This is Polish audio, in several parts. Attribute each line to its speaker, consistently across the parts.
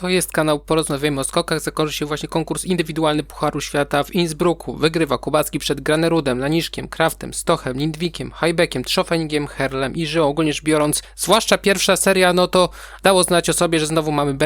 Speaker 1: To jest kanał Porozmawiajmy o skokach. Zakończy się właśnie konkurs indywidualny Pucharu Świata w Innsbrucku. Wygrywa Kubacki przed Granerudem, Laniszkiem, Kraftem, Stochem, Lindwikiem, Hajbekiem, Trzofeningiem, Herlem i Żyą. Ogólnie rzecz biorąc, zwłaszcza pierwsza seria, no to dało znać o sobie, że znowu mamy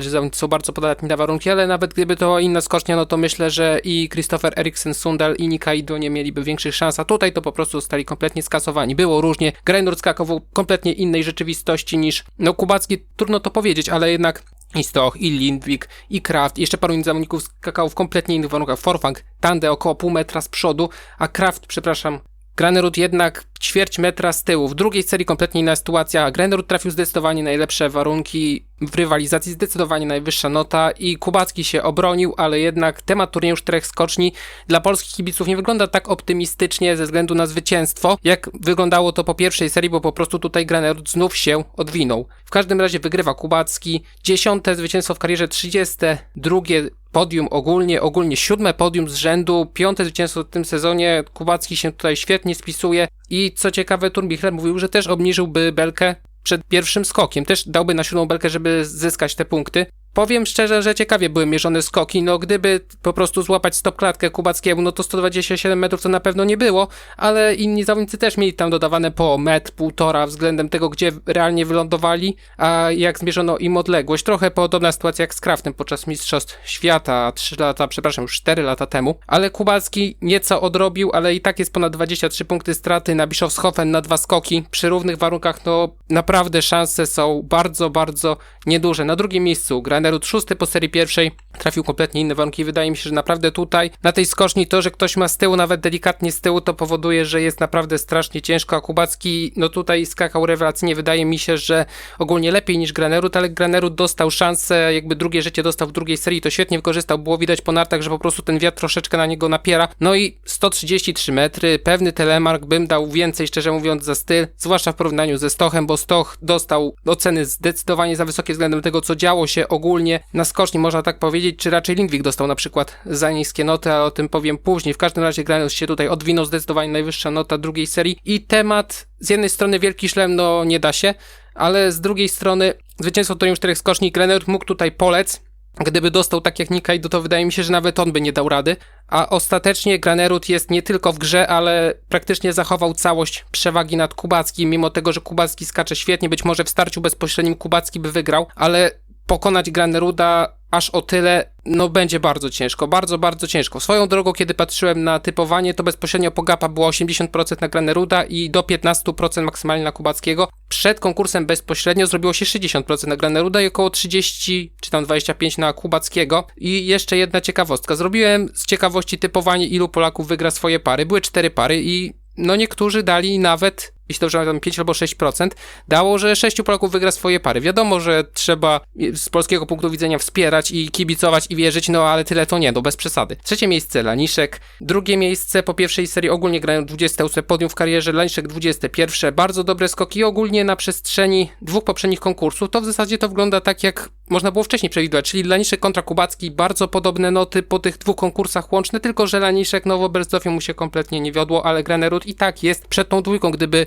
Speaker 1: że zawodnicy są bardzo podatni na warunki, ale nawet gdyby to inna skocznia, no to myślę, że i Christopher Eriksen Sundal i Nikaido nie mieliby większych szans, a tutaj to po prostu zostali kompletnie skasowani. Było różnie. Granerud skakał w kompletnie innej rzeczywistości niż, no Kubacki, trudno to powiedzieć, ale jednak i Stoch, i Lindwik, i Kraft, jeszcze paru innych zawodników skakało w kompletnie innych warunkach. Forfang, Tande około pół metra z przodu, a Kraft, przepraszam, Granerud jednak ćwierć metra z tyłu. W drugiej serii kompletnie inna sytuacja. Granerud trafił zdecydowanie najlepsze warunki w rywalizacji, zdecydowanie najwyższa nota i Kubacki się obronił, ale jednak temat turnieju czterech skoczni dla polskich kibiców nie wygląda tak optymistycznie ze względu na zwycięstwo, jak wyglądało to po pierwszej serii, bo po prostu tutaj Granerud znów się odwinął. W każdym razie wygrywa Kubacki, dziesiąte zwycięstwo w karierze, trzydzieste drugie podium ogólnie, ogólnie siódme podium z rzędu, piąte zwycięstwo w tym sezonie, Kubacki się tutaj świetnie spisuje i co ciekawe Turbichler mówił, że też obniżyłby belkę przed pierwszym skokiem, też dałby na siódmą belkę, żeby zyskać te punkty. Powiem szczerze, że ciekawie były mierzone skoki. No, gdyby po prostu złapać stop klatkę Kubackiemu, no to 127 metrów to na pewno nie było, ale inni zawodnicy też mieli tam dodawane po metr, półtora względem tego, gdzie realnie wylądowali, a jak zmierzono im odległość. Trochę podobna sytuacja jak z Kraftem podczas Mistrzostw Świata 3 lata, przepraszam, już 4 lata temu. Ale Kubacki nieco odrobił, ale i tak jest ponad 23 punkty straty na Bischofshofen na dwa skoki. Przy równych warunkach, no naprawdę szanse są bardzo, bardzo nieduże. Na drugim miejscu gra Nerud szósty po serii pierwszej trafił kompletnie inne warunki. Wydaje mi się, że naprawdę tutaj na tej skoczni to, że ktoś ma z tyłu, nawet delikatnie z tyłu, to powoduje, że jest naprawdę strasznie ciężko, a Kubacki no tutaj skakał rewelacyjnie. Wydaje mi się, że ogólnie lepiej niż Granerud, ale Granerud dostał szansę, jakby drugie życie dostał w drugiej serii, to świetnie wykorzystał. Było widać po nartach, że po prostu ten wiatr troszeczkę na niego napiera. No i 133 metry, pewny telemark bym dał więcej, szczerze mówiąc, za styl, zwłaszcza w porównaniu ze Stochem, bo Stoch dostał oceny zdecydowanie za wysokie względem tego, co działo się ogólnie ogólnie na skoczni, można tak powiedzieć, czy raczej Lindwik dostał na przykład za niskie noty, ale o tym powiem później. W każdym razie grając się tutaj odwinął zdecydowanie najwyższa nota drugiej serii i temat z jednej strony wielki szlem, no nie da się, ale z drugiej strony zwycięstwo turnieju czterech skoczni, Grenard mógł tutaj polec, Gdyby dostał tak jak Nikaido, to wydaje mi się, że nawet on by nie dał rady. A ostatecznie Granerud jest nie tylko w grze, ale praktycznie zachował całość przewagi nad Kubackim, mimo tego, że Kubacki skacze świetnie. Być może w starciu bezpośrednim Kubacki by wygrał, ale pokonać Graneruda aż o tyle, no będzie bardzo ciężko, bardzo, bardzo ciężko. Swoją drogą, kiedy patrzyłem na typowanie, to bezpośrednio po Gapa było 80% na Graneruda i do 15% maksymalnie na Kubackiego. Przed konkursem bezpośrednio zrobiło się 60% na Graneruda i około 30 czy tam 25 na Kubackiego. I jeszcze jedna ciekawostka. Zrobiłem z ciekawości typowanie, ilu Polaków wygra swoje pary. Były cztery pary i no niektórzy dali nawet jeśli dobrze pamiętam, 5 albo 6%, dało, że 6 Polaków wygra swoje pary. Wiadomo, że trzeba z polskiego punktu widzenia wspierać i kibicować i wierzyć, no ale tyle to nie, no bez przesady. Trzecie miejsce Laniszek, drugie miejsce po pierwszej serii ogólnie grają 28 podium w karierze, Laniszek 21, bardzo dobre skoki ogólnie na przestrzeni dwóch poprzednich konkursów, to w zasadzie to wygląda tak jak można było wcześniej przewidywać, czyli Laniszek kontra Kubacki, bardzo podobne noty po tych dwóch konkursach łączne, tylko że Laniszek no w Oberstdorfie mu się kompletnie nie wiodło, ale Granerud i tak jest przed tą dwójką, gdyby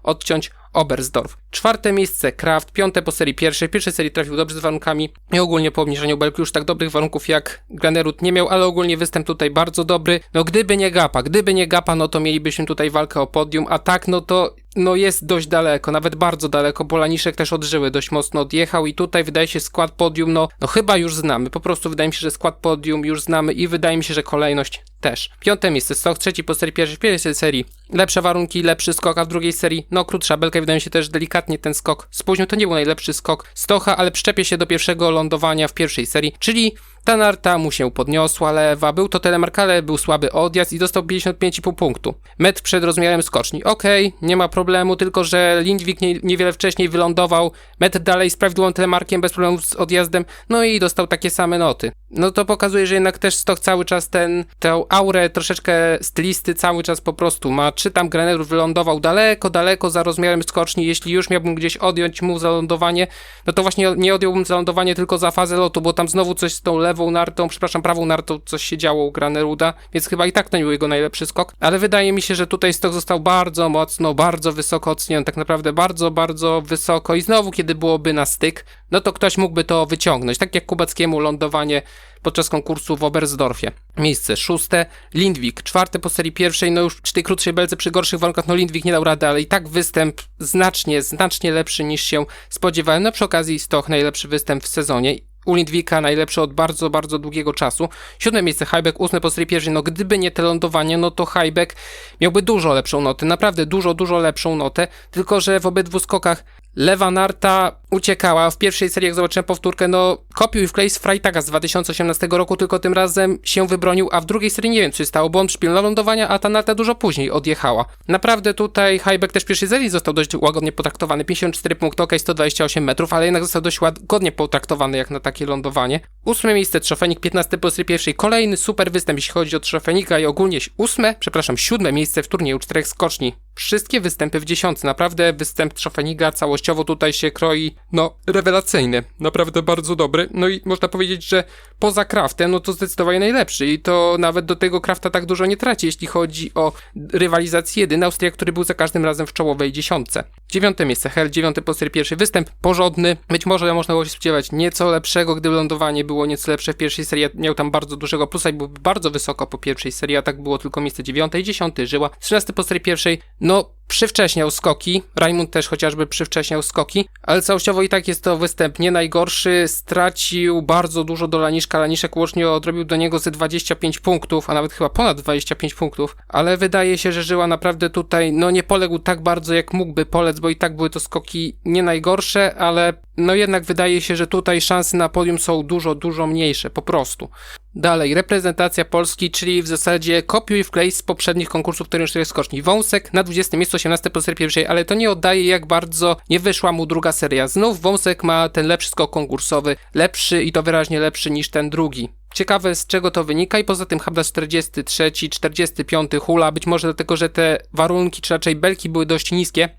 Speaker 1: odciąć Oberstdorf. Czwarte miejsce Kraft, piąte po serii pierwszej. Pierwszej serii trafił dobrze z warunkami i ogólnie po obniżeniu belki już tak dobrych warunków jak Granerud nie miał, ale ogólnie występ tutaj bardzo dobry. No gdyby nie Gapa, gdyby nie Gapa, no to mielibyśmy tutaj walkę o podium, a tak no to no jest dość daleko, nawet bardzo daleko, bo Laniszek też odżyły, dość mocno odjechał i tutaj wydaje się skład podium, no, no chyba już znamy, po prostu wydaje mi się, że skład podium już znamy i wydaje mi się, że kolejność też. Piąte miejsce, Stoch, trzeci po serii pierwszej, pierwszej serii lepsze warunki, lepszy skok, a w drugiej serii, no krótsza belka, wydaje mi się też delikatnie ten skok spóźnił, to nie był najlepszy skok Stocha, ale przyczepie się do pierwszego lądowania w pierwszej serii, czyli ta narta mu się podniosła, lewa, był to telemark, ale był słaby odjazd i dostał 55,5 punktu. Metr przed rozmiarem skoczni. Okej, okay, nie ma problemu, tylko że Lindwik nie, niewiele wcześniej wylądował, metr dalej z prawidłowym telemarkiem, bez problemu z odjazdem, no i dostał takie same noty. No to pokazuje, że jednak też Stoch cały czas ten, tę aurę troszeczkę stylisty cały czas po prostu ma. Czy tam Grenerów wylądował daleko, daleko za rozmiarem skoczni, jeśli już miałbym gdzieś odjąć mu zalądowanie, no to właśnie nie odjąłbym zalądowanie tylko za fazę lotu, bo tam znowu coś z tą lewą lewą nartą, przepraszam, prawą nartą coś się działo u Graneruda, więc chyba i tak to nie był jego najlepszy skok, ale wydaje mi się, że tutaj stok został bardzo mocno, bardzo wysoko oceniony, tak naprawdę bardzo, bardzo wysoko i znowu, kiedy byłoby na styk, no to ktoś mógłby to wyciągnąć, tak jak Kubackiemu lądowanie podczas konkursu w Oberstdorfie. Miejsce szóste, Lindwik, czwarte po serii pierwszej, no już przy tej krótszej belce, przy gorszych warunkach, no Lindwik nie dał rady, ale i tak występ znacznie, znacznie lepszy niż się spodziewałem. No przy okazji Stoch najlepszy występ w sezonie. U Lindwika najlepszy od bardzo, bardzo długiego czasu. Siódme miejsce Highback, ósme po serii pierwszej. No gdyby nie te lądowanie, no to Highback miałby dużo lepszą notę, naprawdę dużo, dużo lepszą notę. Tylko, że w obydwu skokach lewa narta uciekała. W pierwszej serii, jak zobaczyłem powtórkę, no kopiuj w klej z Freitaga z 2018 roku, tylko tym razem się wybronił, a w drugiej serii nie wiem, się stało, bo on przypilnował lądowania, a ta narta dużo później odjechała. Naprawdę tutaj Highback też w pierwszej serii został dość łagodnie potraktowany. 54 punktów, ok, 128 metrów, ale jednak został dość łagodnie potraktowany jak na takie lądowanie. Ósme miejsce Trzofenik, 15 po serii pierwszej. Kolejny super występ, jeśli chodzi o Trzofenika i ogólnie ósme, przepraszam, siódme miejsce w turnieju czterech skoczni. Wszystkie występy w dziesiątce. Naprawdę występ Trzofeniga całościowo tutaj się kroi, no, rewelacyjny. Naprawdę bardzo dobry. No i można powiedzieć, że poza Kraftem, no to zdecydowanie najlepszy. I to nawet do tego Krafta tak dużo nie traci, jeśli chodzi o rywalizację jedyny Austria, który był za każdym razem w czołowej dziesiątce. Dziewiąte miejsce Hell, dziewiąty po serii pierwszej występ, porządny. Być może można było się spodziewać nieco lepszego, gdyby lądowanie było nieco lepsze w pierwszej serii. Miał tam bardzo dużego plusa i był bardzo wysoko po pierwszej serii, a tak było tylko miejsce dziewiąte i dziesiąty żyła. Trzynasty po serii pierwszej, no przywcześniał skoki, Raimund też chociażby przywcześniał skoki, ale całościowo i tak jest to występ nie najgorszy, stracił bardzo dużo do Laniszka, Laniszek łącznie odrobił do niego ze 25 punktów, a nawet chyba ponad 25 punktów, ale wydaje się, że Żyła naprawdę tutaj, no nie poległ tak bardzo jak mógłby polec, bo i tak były to skoki nie najgorsze, ale no jednak wydaje się, że tutaj szanse na podium są dużo, dużo mniejsze, po prostu. Dalej, reprezentacja Polski, czyli w zasadzie kopiuj wklej z poprzednich konkursów turniejów skoczni. Wąsek na 20 miejscu, 18 po serii pierwszej, ale to nie oddaje jak bardzo nie wyszła mu druga seria. Znów Wąsek ma ten lepszy skok konkursowy, lepszy i to wyraźnie lepszy niż ten drugi. Ciekawe z czego to wynika i poza tym Habda 43, 45 hula, być może dlatego, że te warunki, czy raczej belki były dość niskie,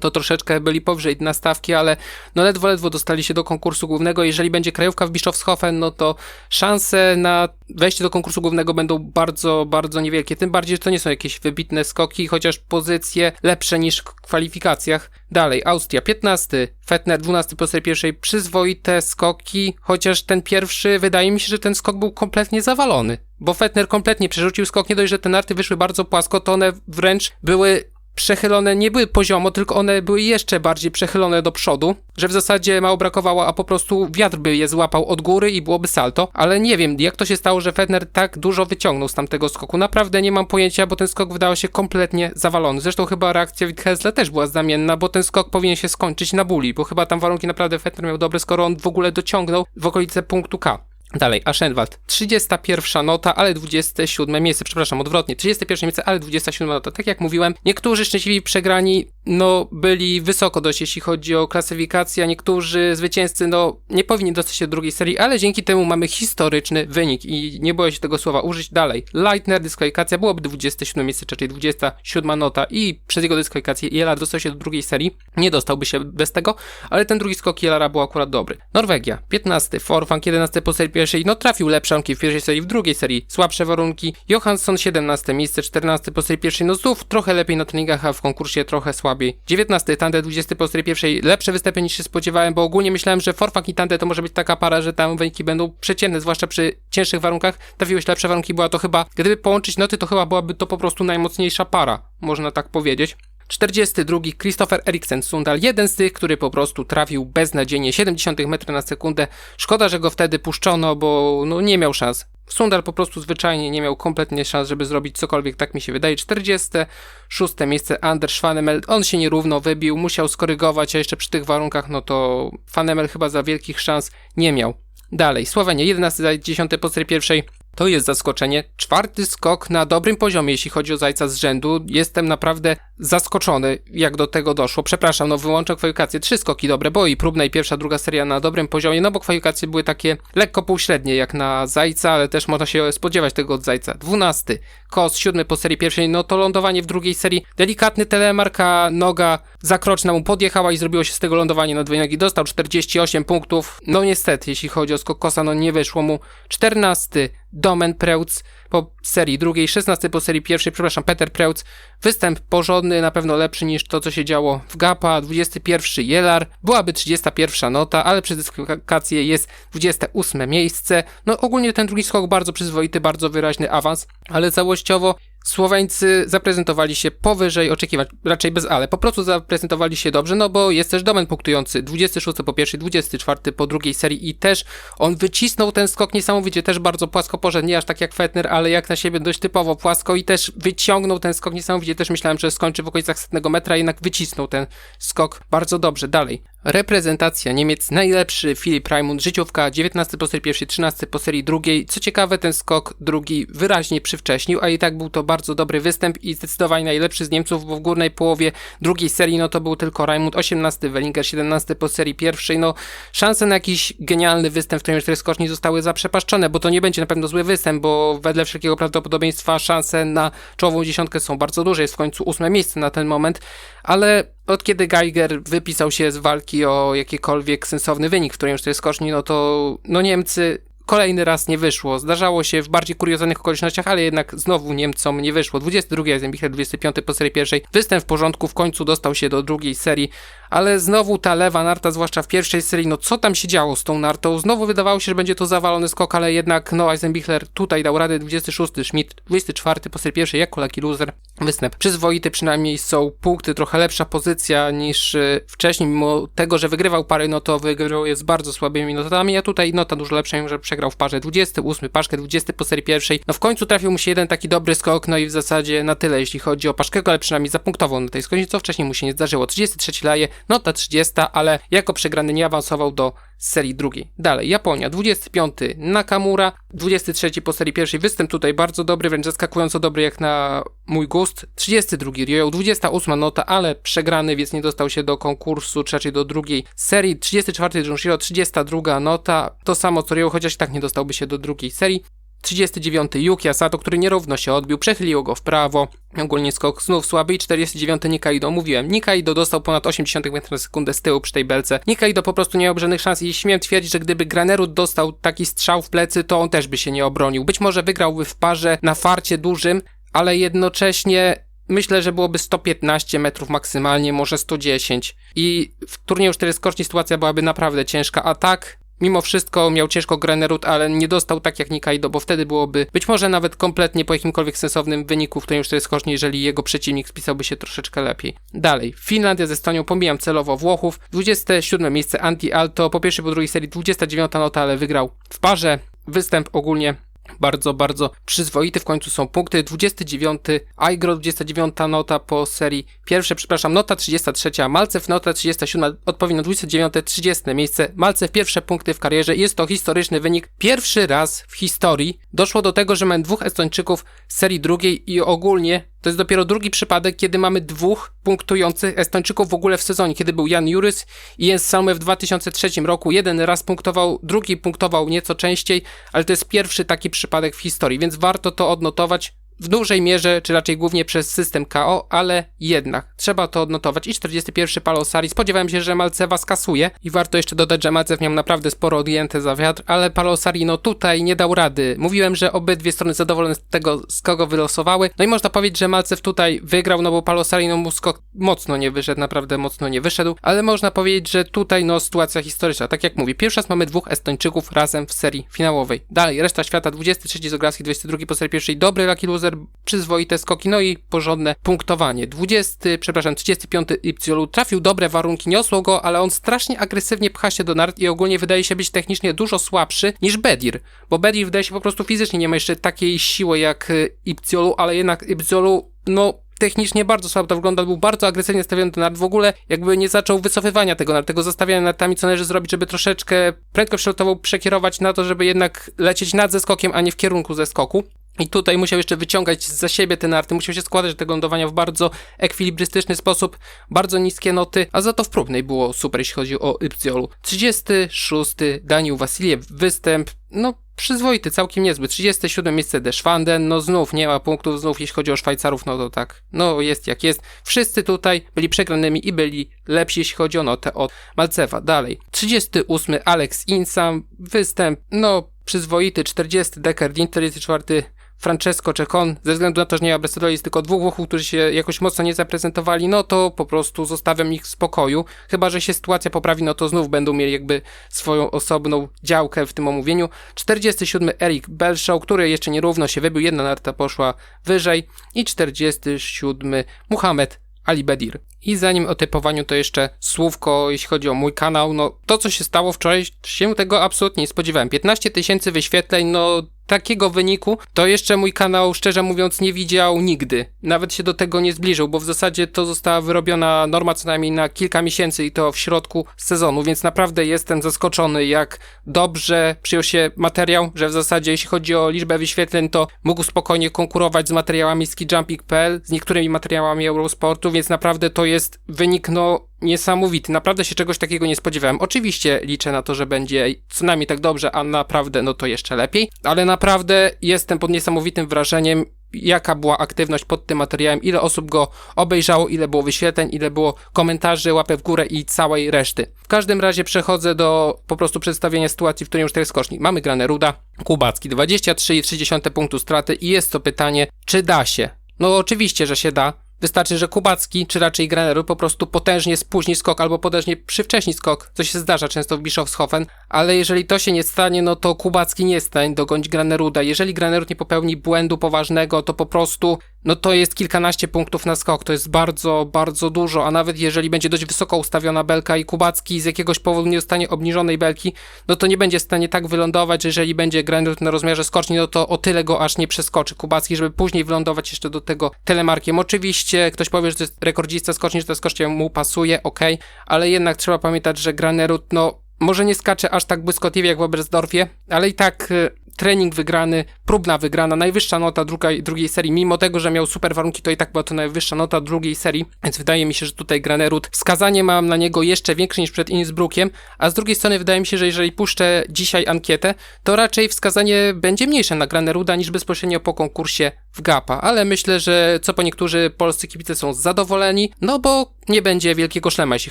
Speaker 1: to troszeczkę byli powyżej na stawki, ale no ledwo, ledwo dostali się do konkursu głównego. Jeżeli będzie krajówka w Bischofshofen, no to szanse na wejście do konkursu głównego będą bardzo, bardzo niewielkie. Tym bardziej, że to nie są jakieś wybitne skoki, chociaż pozycje lepsze niż w kwalifikacjach. Dalej, Austria 15, Fetner 12 po serii pierwszej, przyzwoite skoki, chociaż ten pierwszy, wydaje mi się, że ten skok był kompletnie zawalony. Bo Fetner kompletnie przerzucił skok, nie dość, że te narty wyszły bardzo płasko, to one wręcz były przechylone nie były poziomo, tylko one były jeszcze bardziej przechylone do przodu, że w zasadzie mało brakowało, a po prostu wiatr by je złapał od góry i byłoby salto, ale nie wiem, jak to się stało, że Fedner tak dużo wyciągnął z tamtego skoku. Naprawdę nie mam pojęcia, bo ten skok wydawał się kompletnie zawalony. Zresztą chyba reakcja Witthesla też była znamienna, bo ten skok powinien się skończyć na buli, bo chyba tam warunki naprawdę Fedner miał dobre, skoro on w ogóle dociągnął w okolice punktu K. Dalej, Aschenwald. 31 nota, ale 27 miejsce, przepraszam, odwrotnie. 31 miejsce, ale 27 nota. Tak jak mówiłem, niektórzy szczęśliwi przegrani, no, byli wysoko dość, jeśli chodzi o klasyfikację, a niektórzy zwycięzcy, no, nie powinni dostać się do drugiej serii, ale dzięki temu mamy historyczny wynik i nie boję się tego słowa użyć. Dalej, Leitner, dyskwalifikacja, byłoby 27 miejsce, czy raczej 27 nota i przez jego dyskwalifikację Jela dostał się do drugiej serii. Nie dostałby się bez tego, ale ten drugi skok Jelara był akurat dobry. Norwegia, 15, Forfang, 11 po serii pierwszej, no trafił lepsze warunki w pierwszej serii, w drugiej serii słabsze warunki. Johansson 17 miejsce, 14 po serii pierwszej, no znów trochę lepiej na treningach, a w konkursie trochę słabiej. 19 Tande, 20 po serii pierwszej, lepsze występy niż się spodziewałem, bo ogólnie myślałem, że Forfang i Tande to może być taka para, że tam wyniki będą przeciętne, zwłaszcza przy cięższych warunkach. Trafiłeś lepsze warunki, była to chyba, gdyby połączyć noty, to chyba byłaby to po prostu najmocniejsza para, można tak powiedzieć. 42 Christopher Eriksen Sundal, jeden z tych, który po prostu trafił beznadziejnie 70 metrów na sekundę. Szkoda, że go wtedy puszczono, bo no, nie miał szans. Sundal po prostu zwyczajnie nie miał kompletnie szans, żeby zrobić cokolwiek, tak mi się wydaje. 46 miejsce Anders Fanemel, on się nierówno wybił, musiał skorygować, a jeszcze przy tych warunkach, no to Fanemel chyba za wielkich szans nie miał. Dalej, Słowenia 11 10 po pierwszej, To jest zaskoczenie. Czwarty skok na dobrym poziomie, jeśli chodzi o Zajca z rzędu. Jestem naprawdę zaskoczony, jak do tego doszło. Przepraszam, no wyłączę kwalifikacje. Trzy skoki dobre, bo i próbna i pierwsza, druga seria na dobrym poziomie, no bo kwalifikacje były takie lekko półśrednie jak na Zajca, ale też można się spodziewać tego od Zajca. Dwunasty, Kos, siódmy po serii pierwszej, no to lądowanie w drugiej serii. Delikatny telemarka, noga zakroczna mu podjechała i zrobiło się z tego lądowanie na dwie nogi. Dostał 48 punktów. No niestety, jeśli chodzi o skok Kosa, no nie wyszło mu. 14. Domen Preutz po serii drugiej, 16 po serii pierwszej, przepraszam, Peter Preutz. Występ porządny, na pewno lepszy niż to, co się działo w Gapa. 21 Jelar, byłaby 31 nota, ale przez dyskwalifikację jest 28 miejsce. No ogólnie ten drugi skok bardzo przyzwoity, bardzo wyraźny awans, ale całościowo Słoweńcy zaprezentowali się powyżej oczekiwań, raczej bez ale, po prostu zaprezentowali się dobrze, no bo jest też domen punktujący, 26 po pierwszej, 24 po drugiej serii i też on wycisnął ten skok niesamowicie, też bardzo płasko poszedł, nie aż tak jak Fetner, ale jak na siebie dość typowo płasko i też wyciągnął ten skok niesamowicie, też myślałem, że skończy w okolicach setnego metra, jednak wycisnął ten skok bardzo dobrze. Dalej, Reprezentacja Niemiec, najlepszy Filip Raimund, życiówka, 19 po serii pierwszej, 13 po serii drugiej. Co ciekawe, ten skok drugi wyraźnie przywcześnił, a i tak był to bardzo dobry występ i zdecydowanie najlepszy z Niemców, bo w górnej połowie drugiej serii no to był tylko Raimund, 18 Wellinger, 17 po serii pierwszej. No szanse na jakiś genialny występ w którym cztery skoczni zostały zaprzepaszczone, bo to nie będzie na pewno zły występ, bo wedle wszelkiego prawdopodobieństwa szanse na czołową dziesiątkę są bardzo duże, jest w końcu ósme miejsce na ten moment, ale od kiedy Geiger wypisał się z walki o jakikolwiek sensowny wynik w którym cztery skoczni, no to no Niemcy kolejny raz nie wyszło. Zdarzało się w bardziej kuriozalnych okolicznościach, ale jednak znowu Niemcom nie wyszło. 22 Eisenbichler, 25 po serii pierwszej. Występ w porządku, w końcu dostał się do drugiej serii, ale znowu ta lewa narta, zwłaszcza w pierwszej serii, no co tam się działo z tą nartą? Znowu wydawało się, że będzie to zawalony skok, ale jednak no Eisenbichler tutaj dał radę, 26 Schmidt, 24 po serii pierwszej, jako lucky loser. Występ przyzwoity, przynajmniej są punkty, trochę lepsza pozycja niż y, wcześniej, mimo tego, że wygrywał parę, no to wygrywał je z bardzo słabymi notami, a tutaj nota dużo lepsza, że przegrał w parze 28, Paszkę 20 po serii pierwszej. No w końcu trafił mu się jeden taki dobry skok, no i w zasadzie na tyle, jeśli chodzi o Paszkę, ale przynajmniej zapunktował na tej skończy, co wcześniej mu się nie zdarzyło. 33 laje, nota 30, ale jako przegrany nie awansował do serii drugiej. Dalej, Japonia, 25 Nakamura, 23 po serii pierwszej, występ tutaj bardzo dobry, wręcz zaskakująco dobry jak na mój gust. 32 Ryo, 28 nota, ale przegrany, więc nie dostał się do konkursu, czy raczej do drugiej serii. 34 Junshiro, 32 nota, to samo co Ryo, chociaż i tak nie dostałby się do drugiej serii. 39 Yuki Asato, który nierówno się odbił, przechyliło go w prawo. Ogólnie skok znów słaby i 49 Nikaido. Mówiłem, Nikaido dostał ponad 80 m na sekundę z tyłu przy tej belce. Nikaido po prostu nie miał żadnych szans i śmiem twierdzić, że gdyby Granerud dostał taki strzał w plecy, to on też by się nie obronił. Być może wygrałby w parze na farcie dużym, ale jednocześnie myślę, że byłoby 115 metrów maksymalnie, może 110. I w turnieju 4 skoczni sytuacja byłaby naprawdę ciężka, a tak Mimo wszystko miał ciężko Granerud, ale nie dostał tak jak Nikaido, bo wtedy byłoby być może nawet kompletnie po jakimkolwiek sensownym wyniku, w którym już to jest skocznie, jeżeli jego przeciwnik spisałby się troszeczkę lepiej. Dalej, Finlandia ze Estonią, pomijam celowo Włochów, 27 miejsce Anti-Alto, po pierwszej, po drugiej serii 29 nota, ale wygrał w parze. Występ ogólnie bardzo, bardzo przyzwoity. W końcu są punkty. 29, Aigro 29 nota po serii pierwsze, przepraszam, nota 33, Malcew nota 37, odpowiednio 29, 30 miejsce. Malcew pierwsze punkty w karierze. Jest to historyczny wynik. Pierwszy raz w historii doszło do tego, że mamy dwóch Estończyków z serii drugiej i ogólnie to jest dopiero drugi przypadek, kiedy mamy dwóch punktujących Estończyków w ogóle w sezonie, kiedy był Jan Jurys i Jens Salme w 2003 roku. Jeden raz punktował, drugi punktował nieco częściej, ale to jest pierwszy taki przypadek w historii, więc warto to odnotować w dużej mierze, czy raczej głównie przez system KO, ale jednak trzeba to odnotować. I 41 Palosari. Spodziewałem się, że Malcewa skasuje i warto jeszcze dodać, że Malcew miał naprawdę sporo odjęte za wiatr, ale Palosari no tutaj nie dał rady. Mówiłem, że obydwie strony zadowolone z tego, z kogo wylosowały. No i można powiedzieć, że Malcew tutaj wygrał, no bo Palosari no mu mocno nie wyszedł, naprawdę mocno nie wyszedł, ale można powiedzieć, że tutaj no sytuacja historyczna. Tak jak mówię, pierwszy raz mamy dwóch Estończyków razem w serii finałowej. Dalej, reszta świata 23 Zografski, 22 po serii pierwszej, dobry Lucky Loser, przyzwoite skoki, no i porządne punktowanie. 20, przepraszam, 35 Ipsiolu trafił dobre warunki, niosło go, ale on strasznie agresywnie pcha się do nart i ogólnie wydaje się być technicznie dużo słabszy niż Bedir, bo Bedir wydaje się po prostu fizycznie nie ma jeszcze takiej siły jak Ipsiolu, ale jednak Ipsiolu, no technicznie bardzo słabo to wygląda, był bardzo agresywnie stawiony do nart, w ogóle jakby nie zaczął wycofywania tego nart, tego zostawiania nartami, co należy zrobić, żeby troszeczkę prędkość przelotową przekierować na to, żeby jednak lecieć nad zeskokiem, a nie w kierunku zeskoku. I tutaj musiał jeszcze wyciągać za siebie te narty, musiał się składać do tego lądowania w bardzo ekwilibrystyczny sposób, bardzo niskie noty, a za to w próbnej było super, jeśli chodzi o Ypsiolu. 36. Daniel Wasiliew, występ, no przyzwoity, całkiem niezły. 37 miejsce Deschwanden, no znów nie ma punktów, znów jeśli chodzi o Szwajcarów, no to tak, no jest jak jest. Wszyscy tutaj byli przegranymi i byli lepsi, jeśli chodzi o notę od Malcewa. Dalej, 38 Alex Insam, występ, no przyzwoity, 40 Decker 44 Francesco Czekon, ze względu na to, że nie ma Brestololi, jest tylko dwóch Włochów, którzy się jakoś mocno nie zaprezentowali, no to po prostu zostawiam ich w spokoju. Chyba, że się sytuacja poprawi, no to znów będą mieli jakby swoją osobną działkę w tym omówieniu. 47 Eric Belshaw, który jeszcze nierówno się wybił, jedna narta poszła wyżej i 47 Muhammad Ali Bedir. I zanim o typowaniu, to jeszcze słówko, jeśli chodzi o mój kanał. No, to co się stało wczoraj, się tego absolutnie nie spodziewałem. 15 tysięcy wyświetleń, no takiego wyniku to jeszcze mój kanał, szczerze mówiąc, nie widział nigdy. Nawet się do tego nie zbliżył, bo w zasadzie to została wyrobiona norma co najmniej na kilka miesięcy i to w środku sezonu, więc naprawdę jestem zaskoczony, jak dobrze przyjął się materiał, że w zasadzie jeśli chodzi o liczbę wyświetleń, to mógł spokojnie konkurować z materiałami skijumping.pl, z niektórymi materiałami Eurosportu, więc naprawdę to jest wynik, no niesamowity. Naprawdę się czegoś takiego nie spodziewałem. Oczywiście liczę na to, że będzie co najmniej tak dobrze, a naprawdę no to jeszcze lepiej, ale naprawdę jestem pod niesamowitym wrażeniem, jaka była aktywność pod tym materiałem, ile osób go obejrzało, ile było wyświetleń, ile było komentarzy, łapę w górę i całej reszty. W każdym razie przechodzę do po prostu przedstawienia sytuacji, w której już cztery skoczni. Mamy Granę Ruda, Kubacki 23,3 punktu straty i jest to pytanie, czy da się? No oczywiście, że się da. Wystarczy, że Kubacki, czy raczej Graneru po prostu potężnie spóźni skok albo potężnie przywcześni skok, co się zdarza często w Bischofshofen, ale jeżeli to się nie stanie, no to Kubacki nie stanie dogonić Graneruda. Jeżeli Granerud nie popełni błędu poważnego, to po prostu no to jest kilkanaście punktów na skok, to jest bardzo, bardzo dużo, a nawet jeżeli będzie dość wysoko ustawiona belka i Kubacki z jakiegoś powodu nie dostanie obniżonej belki, no to nie będzie w stanie tak wylądować, że jeżeli będzie Granerud na rozmiarze skoczni, no to o tyle go aż nie przeskoczy Kubacki, żeby później wylądować jeszcze do tego telemarkiem. Oczywiście ktoś powie, że to jest rekordzista skoczni, że to skocznie mu pasuje, ok, ale jednak trzeba pamiętać, że Granerud, no może nie skacze aż tak błyskotliwie jak w Oberstdorfie, ale i tak y, trening wygrany, próbna wygrana, najwyższa nota drugiej, drugiej serii, mimo tego, że miał super warunki, to i tak była to najwyższa nota drugiej serii, więc wydaje mi się, że tutaj Granerud, wskazanie mam na niego jeszcze większe niż przed Innsbruckiem, a z drugiej strony wydaje mi się, że jeżeli puszczę dzisiaj ankietę, to raczej wskazanie będzie mniejsze na Graneruda niż bezpośrednio po konkursie w Gapa, ale myślę, że co po niektórzy polscy kibice są zadowoleni, no bo nie będzie wielkiego szlema, jeśli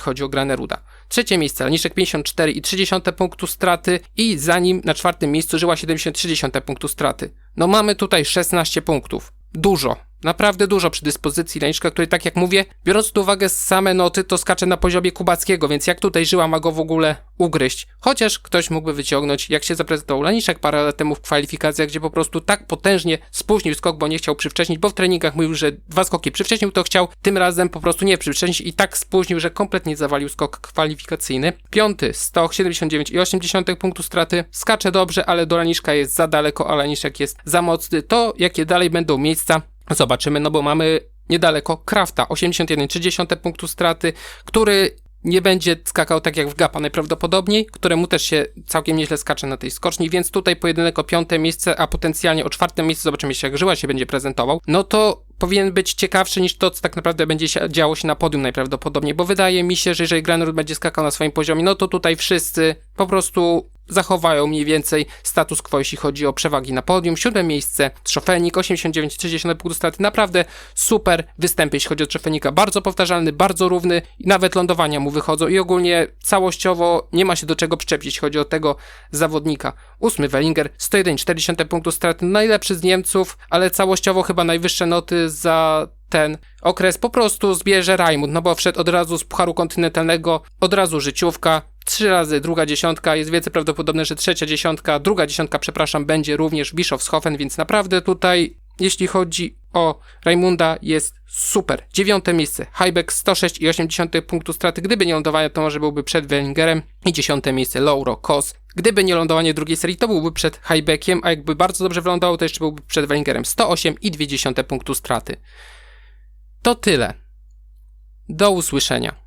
Speaker 1: chodzi o Graneruda. Trzecie miejsce, Laniszek 54,3 punktu straty i za nim na czwartym miejscu żyła 73 punktu straty. No mamy tutaj 16 punktów. Dużo. Naprawdę dużo przy dyspozycji Laniszka, który tak jak mówię, biorąc pod uwagę same noty, to skacze na poziomie Kubackiego, więc jak tutaj żyła ma go w ogóle ugryźć. Chociaż ktoś mógłby wyciągnąć, jak się zaprezentował Laniszek parę lat temu w kwalifikacjach, gdzie po prostu tak potężnie spóźnił skok, bo nie chciał przywcześnić, bo w treningach mówił, że dwa skoki przywcześnił, to chciał tym razem po prostu nie przywcześnić i tak spóźnił, że kompletnie zawalił skok kwalifikacyjny. Piąty, Stoch 79,8 punktu straty. Skacze dobrze, ale do Laniszka jest za daleko, a Laniszek jest za mocny. To jakie dalej będą miejsca Zobaczymy, no bo mamy niedaleko Krafta, 81,3 punktu straty, który nie będzie skakał tak jak w Gapa najprawdopodobniej, któremu też się całkiem nieźle skacze na tej skoczni, więc tutaj pojedynek o piąte miejsce, a potencjalnie o czwarte miejsce, zobaczymy się jak Żyła się będzie prezentował, no to powinien być ciekawszy niż to, co tak naprawdę będzie się, działo się na podium najprawdopodobniej, bo wydaje mi się, że jeżeli Granur będzie skakał na swoim poziomie, no to tutaj wszyscy po prostu zachowają mniej więcej status quo, jeśli chodzi o przewagi na podium. Siódme miejsce Trzofenik, 89,30 punktu straty. Naprawdę super występy, jeśli chodzi o Trzofenika. Bardzo powtarzalny, bardzo równy nawet lądowania mu wychodzą i ogólnie całościowo nie ma się do czego przyczepić, jeśli chodzi o tego zawodnika. Ósmy Wellinger, 101,40 punktu straty. Najlepszy z Niemców, ale całościowo chyba najwyższe noty za ten okres po prostu zbierze Raimund, no bo wszedł od razu z Pucharu Kontynentalnego, od razu życiówka, trzy razy druga dziesiątka, jest więcej prawdopodobne, że trzecia dziesiątka, druga dziesiątka, przepraszam, będzie również Bischofshofen, więc naprawdę tutaj, jeśli chodzi o Raimunda, jest super. Dziewiąte miejsce, Heibeck 106,8 punktu straty, gdyby nie lądowanie, to może byłby przed Wellingerem i dziesiąte miejsce, Lauro Kos. Gdyby nie lądowanie drugiej serii, to byłby przed Heibeckiem, a jakby bardzo dobrze wylądował, to jeszcze byłby przed Wellingerem 108,2 punktu straty. To tyle. Do usłyszenia.